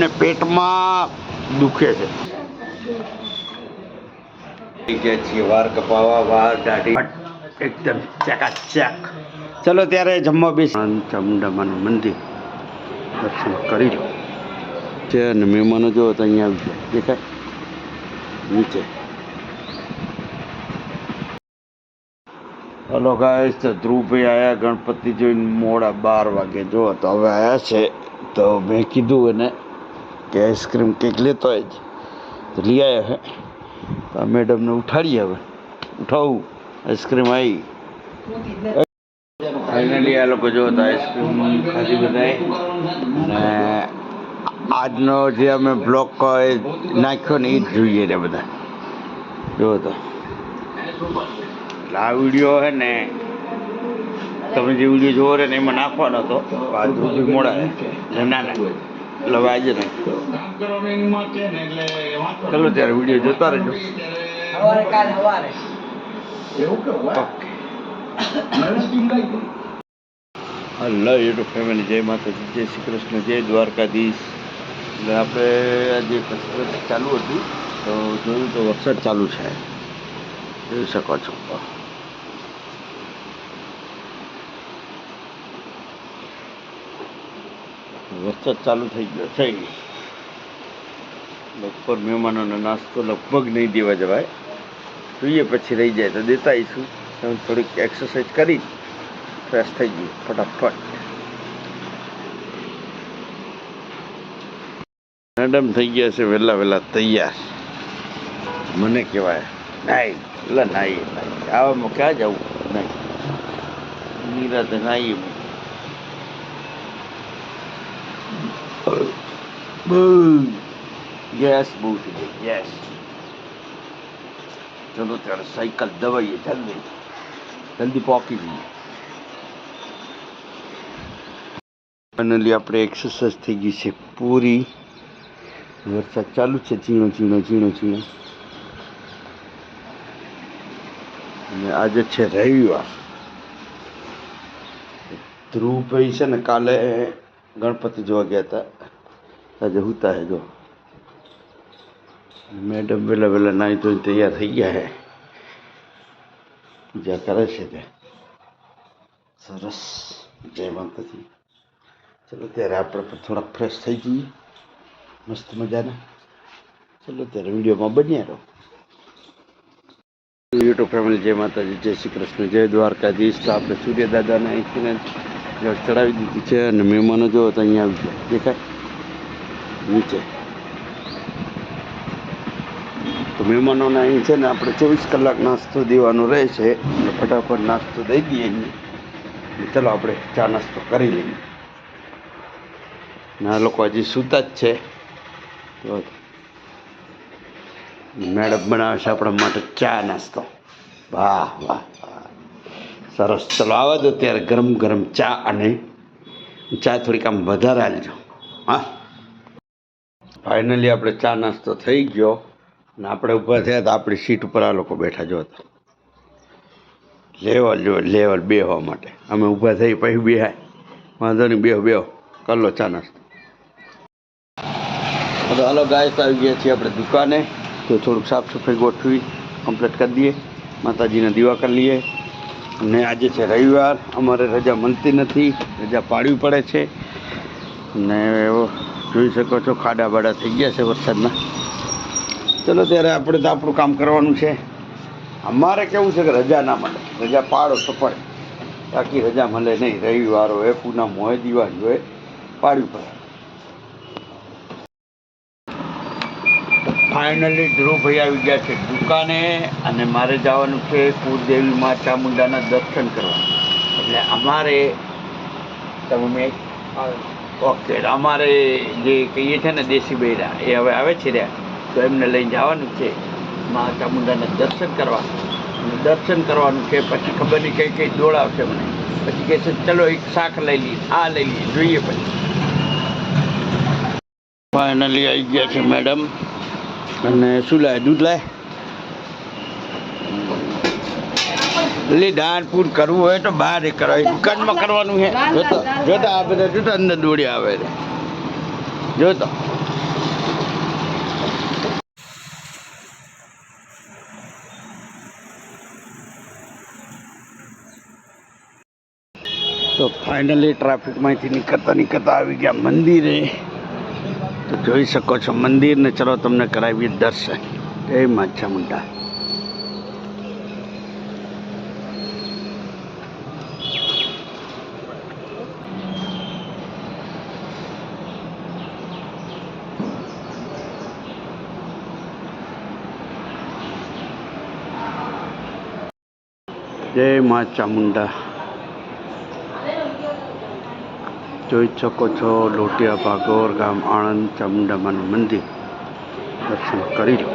ને પેટમાં દુખે છે. વાર કપાવા વાર દાઢી. એકદમ ચકાચક. ચલો ત્યારે જમવા બેસી. ચામુંડામાનું મંદિર દર્શન કરી લો. છે અને મહેમાનો જો તો અહીંયા આવી ગયા. દેખાય? નીચે. હલો ગાય તો ધ્રુવભાઈ આયા ગણપતિ જોઈને મોડા બાર વાગે. જો તો હવે આવ્યા છે. તો મેં કીધું એને કે આઈસ્ક્રીમ કેક લેતો જ. લઈ આવ્યા હે. આ મેડમને ઉઠાડીએ હવે. ઉઠાવું. આઈસ્ક્રીમ આવી ફાઇનલી આ લોકો જો આઈસ્ક્રીમ ખાધી બધાએ આજનો જે અમે બ્લોગ નાખ્યો ને એ જ જોઈએ ને બધા. જો તો. આ વીડિયો હે ને, તમે જે વીડિયો જોવો ને એમાં નાખવાનો હતો. આ મોડા. ના ના. એટલે વાજે નહીં. ચલો ત્યારે વીડિયો જોતા રહેજો. હલો યુટ્યુબ ફેમિલી જય માતાજી જય શ્રી કૃષ્ણ જય દ્વારકાધીશ. એટલે આપણે આજે કસરત ચાલુ હતી તો જોયું તો વરસાદ ચાલુ છે. જોઈ શકો છો. વરસાદ ચાલુ થઈ ગયો છે બપોર મહેમાનોનો નાસ્તો લગભગ નહીં દેવા જવાય. જોઈએ પછી રહી જાય, તો દેતા આવીશું થોડીક એક્સરસાઇઝ કરી ફ્રેશ થઈ ગયું, ફટાફટ. મેડમ થઈ ગયા છે, વહેલા વહેલા તૈયાર. મને કહેવાય, નાઈ એટલે નાઈ આવામાં ક્યાં જવું? નહીં નિરાતે નાઈ બહુ ગેસ બહુ થઈ ગઈ ગેસ ચલો ત્યારે સાયકલ દવાઈએ જલ્દી જલ્દી પહોંચી જઈએ ફાઇનલી આપણે એક્સરસાઇઝ થઈ ગઈ છે પૂરી વરસાદ ચાલુ છે ઝીણો ઝીણો ઝીણો ઝીણો અને આજે છે રવિવાર ધ્રુવભાઈ છે ને કાલે ગણપતિ જોવા ગયા હતા. આજે હુતા હે જો. મેડમ વહેલા વહેલા નાહી ધોઈને તૈયાર થઈ ગયા હે. પૂજા કરે છે તે. સરસ. જય માતાજી. ચલો ત્યારે આપણે પણ થોડાક ફ્રેશ થઈ જઈએ. મસ્ત મજાના. ચલો ત્યારે વિડીયોમાં બન્યા રહો. યુટ્યુબ ફેમિલી જય માતાજી, જય શ્રી કૃષ્ણ, જય દ્વારકાધીશ. તો આપણે સૂર્યદાદાના અહીંથી જળ ચડાવી દીધી છે અને મહેમાનો જો તો અહીંયા આવી ગયા. દેખાય? નીચે. તો મહેમાનોને અહીં છે ને આપણે ચોવીસ કલાક નાસ્તો દેવાનો રહે છે એટલે ફટાફટ નાસ્તો દઈ દઈએ અહીં. ચલો આપણે ચા નાસ્તો કરી લઈએ. ના લોકો હજી સૂતા જ છે. તો મેડમ બનાવે છે આપણા માટે ચા નાસ્તો. વાહ વાહ. સરસ. ચલો, આવા દો ત્યારે ગરમ ગરમ ચા અને ચા થોડીક આમ વધારે હાલજો હા. ફાઇનલી આપણે ચા નાસ્તો થઈ ગયો. ને આપણે ઊભા થયા તો આપણી સીટ ઉપર આ લોકો બેઠા જો હતા. લેવલ જો લેવલ બેહવા માટે. અમે ઊભા થઈ પછી બેહાય. વાંધો નહીં, બેહો બેહો. કર લો ચા નાસ્તો. તો હાલો ગાય આવી ગયા છીએ આપણે દુકાને. તો થોડુંક સાફ સફાઈ ગોઠવી કમ્પ્લીટ કરી દઈએ. માતાજીના દીવા કરી લઈએ. અને આજે છે રવિવાર, અમારે રજા મળતી નથી, રજા પાડવી પડે છે. ને એવો જોઈ શકો છો ખાડા બાડા થઈ ગયા છે વરસાદના. ચલો ત્યારે આપણે તો આપણું કામ કરવાનું છે. અમારે કેવું છે કે રજા ના મળે. રજા પાડો તો પડે. બાકી રજા મળે નહીં. રવિવાર હોય, પૂનમ હોય, દિવાળી હોય, પાડવી પડે. ફાઇનલી ધ્રુવભાઈ આવી ગયા છે દુકાને અને મારે જવાનું છે કુળદેવી મા ચામુંડાના દર્શન કરવા. એટલે અમારે તમે ઓકે, અમારે જે કહીએ છે ને દેશી બૈરા, એ હવે આવે છે રહ્યા. તો એમને લઈને જવાનું છે મા ચામુંડાના દર્શન કરવા. દર્શન કરવાનું છે, પછી ખબર નહીં કઈ કઈ દોડાવશે મને. પછી કહે છે, ચલો એક શાક લઈ લઈએ, આ લઈ લઈએ, જોઈએ પછી. ફાઇનલી આવી ગયા છે મેડમ અને શું લાય દૂધ લાય એટલે દાનપૂર કરવું હોય તો બહાર એ કરાય દુકાનમાં કરવાનું છે જોતો જોતા આ બધા જોતા અંદર દોડી આવે છે જોતો તો ફાઇનલી ટ્રાફિકમાંથી નીકળતા નીકળતા આવી ગયા મંદિરે તો જોઈ શકો છો, મંદિરને ચલો તમને કરાવીએ દર્શન. જય માછા મુંડા. જય મા ચામુંડા જોઈ શકો છો લોટિયા ભાગોર ગામ આણંદ ચામુંડામાનું મંદિર. દર્શન કરી લો.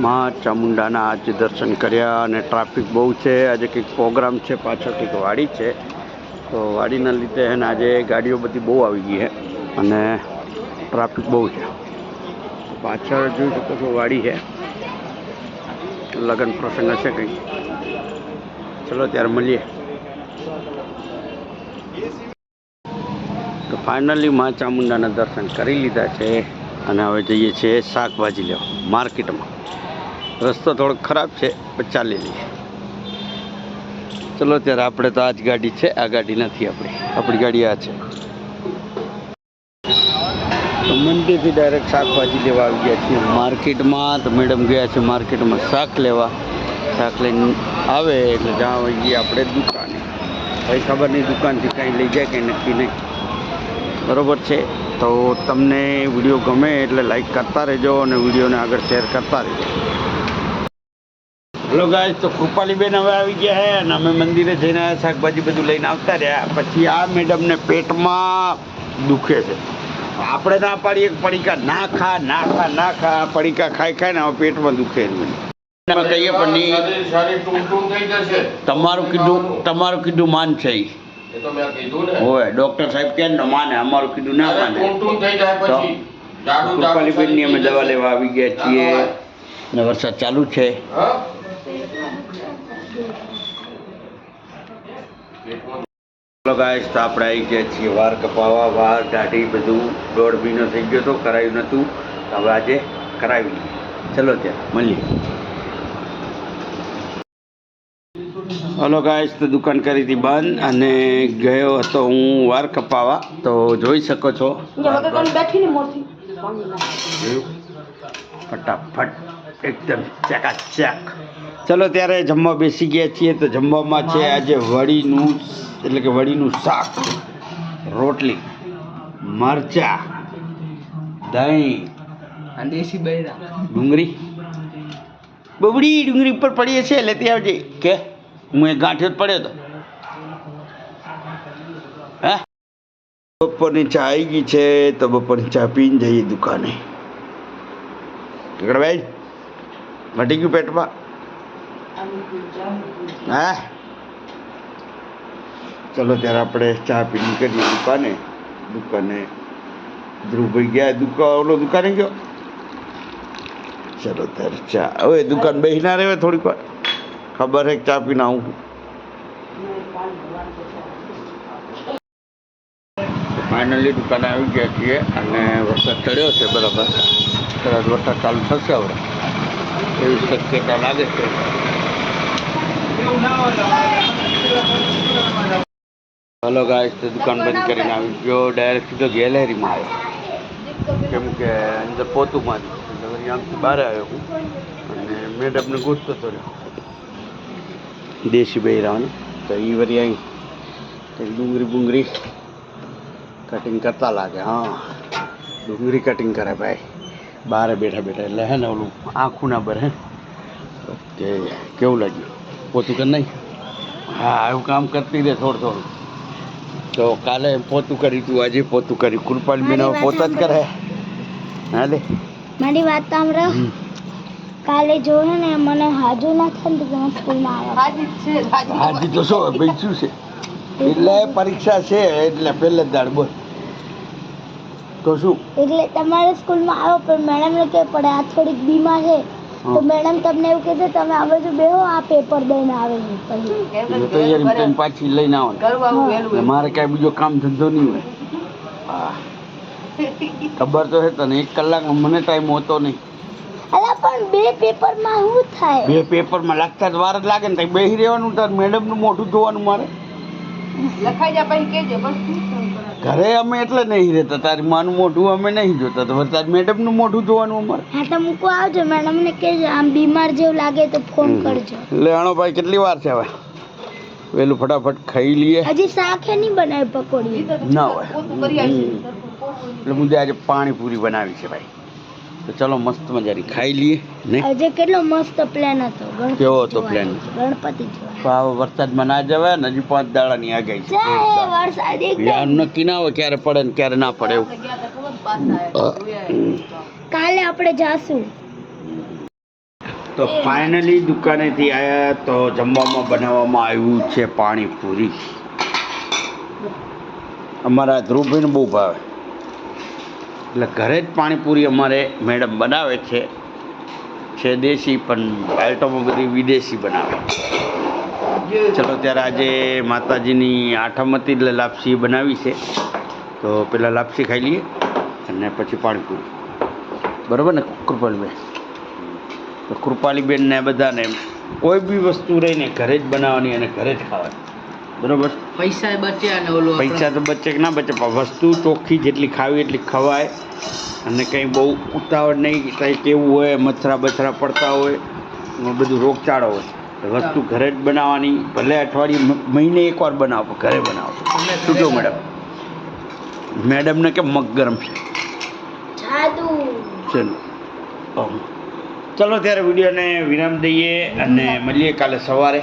માં ચામુંડાના આજે દર્શન કર્યા અને ટ્રાફિક બહુ છે. આજે કંઈક પ્રોગ્રામ છે, પાછળ કંઈક વાડી છે. તો વાડીના લીધે છે ને આજે ગાડીઓ બધી બહુ આવી ગઈ છે અને ટ્રાફિક બહુ છે. પાછળ જોઈ શકો છો વાડી છે લગ્ન પ્રસંગ હશે કંઈ. ચલો ત્યારે મળીએ. તો ફાઇનલી માં ચામુંડાના દર્શન કરી લીધા છે અને હવે જઈએ છીએ શાકભાજી લેવા. માર્કેટમાં. રસ્તો થોડોક ખરાબ છે, પણ ચાલી લઈએ. ચલો, ત્યારે આપણે તો આ જ ગાડી છે, આ ગાડી નથી આપણી. આપણી ગાડી આ છે. મંડીથી ડાયરેક્ટ શાકભાજી લેવા આવી ગયા છીએ. માર્કેટમાં તો મેડમ ગયા છે, માર્કેટમાં શાક લેવા. શાક લઈને આવે, એટલે જ્યાં વહીએ આપણે દુકાને. ભાઈ ખબર નહીં, દુકાનથી કાંઈ લઈ જાય કંઈ નક્કી નહીં. બરોબર છે? તો તમને વીડિયો ગમે એટલે લાઈક કરતા રહેજો અને વિડીયોને આગળ શેર કરતા રહેજો. હેલો ગાય તો કૃપાલીબેન હવે આવી ગયા છે અને અમે મંદિરે જઈને શાકભાજી બધું લઈને આવતા રહ્યા. પછી આ મેડમને પેટમાં દુખે છે. આપણે ના પાડીએ પડીકા ના ખા ના ખા ના ખા પડીકા ખાઈ ખાઈ ને હવે પેટમાં દુખે કહીએ પણ તમારું કીધું તમારું કીધું માન છે હોય ડોક્ટર સાહેબ કે ન માને અમારું કીધું ના માને. કૃપાલીબેનની અમે દવા લેવા આવી ગયા છીએ ને વરસાદ ચાલુ છે. આપણે આવી ગયા છીએ વાર કપાવા. વાર દાઢી બધું દોઢ મહિનો થઈ ગયો હતો કરાયું નહોતું. હવે આજે કરાવી ચલો ત્યાં મળીએ. હલો ગાઈસ તો દુકાન કરી હતી બંધ અને ગયો હતો હું વાર કપાવા. તો જોઈ શકો છો. ફટાફટ એકદમ ચકાચક. ચલો ત્યારે જમવા બેસી ગયા છીએ તો જમવામાં છે આજે વડીનું એટલે કે વડીનું શાક રોટલી મરચા દહીં દેશી બૈરા. ડુંગળી. બબડી ડુંગળી ઉપર પડીએ છીએ લેતી આવજે. કે હું એ ગાંઠિયો જ પડ્યો તો. હે? બપોરની ચા આવી ગઈ છે તો બપોરની ચા પીને જઈએ દુકાને. ભાઈ. મટી ગયું પેટમાં? હા. ચલો, ત્યારે આપણે ચા પી નીકળીએ દુકાને. દુકાને ધ્રુવભાઈ ગયા. દુકાન ઓલો દુકાને ગયો? ચલો, ત્યારે ચા. હવે દુકાન બેસી ના રહે થોડીક વાર. ખબર છે ચા પીને આવું ફાઇનલી દુકાને આવી ગયા છીએ અને વરસાદ ચડ્યો છે બરાબર. વરસાદ ચાલુ થશે હવે. એવી શક્યતા લાગે છે. હલો ગાય તો દુકાન બંધ કરીને આવી ગયો. ડાયરેક્ટ સીધો ગેલેરીમાં આવ્યો. કેમ કે અંદર પોતું એટલે આમથી બહાર આવ્યો હું. અને મેડમને ગોતતો હતો રહ્યો દેશી બૈરાઓને. તો એ વળી અહીં કંઈક ડુંગળી બુંગળી કટિંગ કરતા લાગે. હા. ડુંગળી કટિંગ કરે ભાઈ. બહાર બેઠા બેઠા. એટલે હે ને ઓલું આખું ના ભરે કેવું લાગ્યું? પોતું કર નહીં હા એવું કામ કરતી રહે થોડું થોડું. તો કાલે પોતું કર્યું તું આજે પોતું કર્યું. કૃપાલ હવે પોતા જ કરે. હા લે. મારી વાત સાંભળો. કાલે જોયું ને મને હાજુ ના થાય ને તો તમે સ્કૂલમાં આવ્યા. હાજી તો. શું ભાઈ શું છે? એટલે પરીક્ષા છે એટલે પહેલે જ દાડ બોલ. તો શું? એટલે તમારે સ્કૂલમાં આવો પણ મેડમને કે પડે? આ થોડીક બીમાર છે. તો મેડમ તમને એવું કહેશે તમે આ બાજુ બેહો આ પેપર દઈને આવે છે પછી. તૈયારી કરીને પાછી લઈને આવો મારે કાંઈ બીજો કામ ધંધો નહીં હોય. ખબર તો છે તને એક કલાક મને ટાઈમ હોતો નહીં. અલા પણ બે પેપરમાં શું થાય? બે પેપરમાં લાગતા જ વાર જ લાગે ને ત્યાં બેસી રહેવાનું તાર મેડમનું મોઢું જોવાનું મારે. લખાઈ જાય પછી કેજે બસ? ઘરે અમે એટલે નહીં રહેતા. તારી માનું મોઢું અમે નહીં જોતા. તો તારી મેડમનું મોઢું જોવાનું અમારે. હા તો મૂકવા આવજો. મેડમને કહેજો આમ બીમાર જેવું લાગે તો ફોન કરજો. એટલે આણો ભાઈ કેટલી વાર છે હવે? વેલું ફટાફટ ખાઈ લઈએ. હજી શાકે નહીં બનાવી પકોડી ના હોય. એટલે હું આજે પાણીપુરી બનાવી છે ભાઈ. તો ચલો મસ્ત મજાની ખાઈ લઈએ ને? આજે કેટલો મસ્ત પ્લાન હતો. કેવો હતો પ્લાન ગણપતિ વરસાદમાં ના જવાય ને હજી પાંચ દાડાની આગાહી છે. નક્કી ના હોય ક્યારે પડે ને ક્યારે ના પડે એવું. કાલે આપણે જાશું. તો ફાઇનલી દુકાનેથી આવ્યા તો જમવામાં બનાવવામાં આવ્યું છે પાણીપુરી. અમારા ધ્રુવભાઈને બહુ ભાવે. એટલે ઘરે જ પાણીપુરી અમારે મેડમ બનાવે છે. છે દેશી પણ આઈટમો બધી વિદેશી બનાવે. ચલો ત્યારે આજે માતાજીની આઠમ હતી એટલે લાપસી બનાવી છે. તો પહેલાં લાપસી ખાઈ લઈએ અને પછી પાણીપુરી. બરાબર ને કૃપાલીબેન? તો કૃપાલીબેન ને બધાને કોઈ બી વસ્તુ રહીને ઘરે જ બનાવવાની અને ઘરે જ ખાવાની. બરોબર? પૈસા બચે ને ઓલું પૈસા તો બચે કે ના બચે પણ વસ્તુ ચોખ્ખી જેટલી ખાવી એટલી ખવાય. અને કંઈ બહુ ઉતાવળ નહીં કંઈ કેવું હોય મચ્છરા બચ્છરા પડતા હોય બધું રોગચાળો હોય. વસ્તુ ઘરે જ બનાવવાની ભલે અઠવાડિયે મહિને એકવાર બનાવો ઘરે બનાવો. શું કહો મેડમ મેડમને કે મગ ગરમ છે. જાદુ. ચલો. ચલો ત્યારે વિડીયોને વિરામ દઈએ અને મળીએ કાલે સવારે.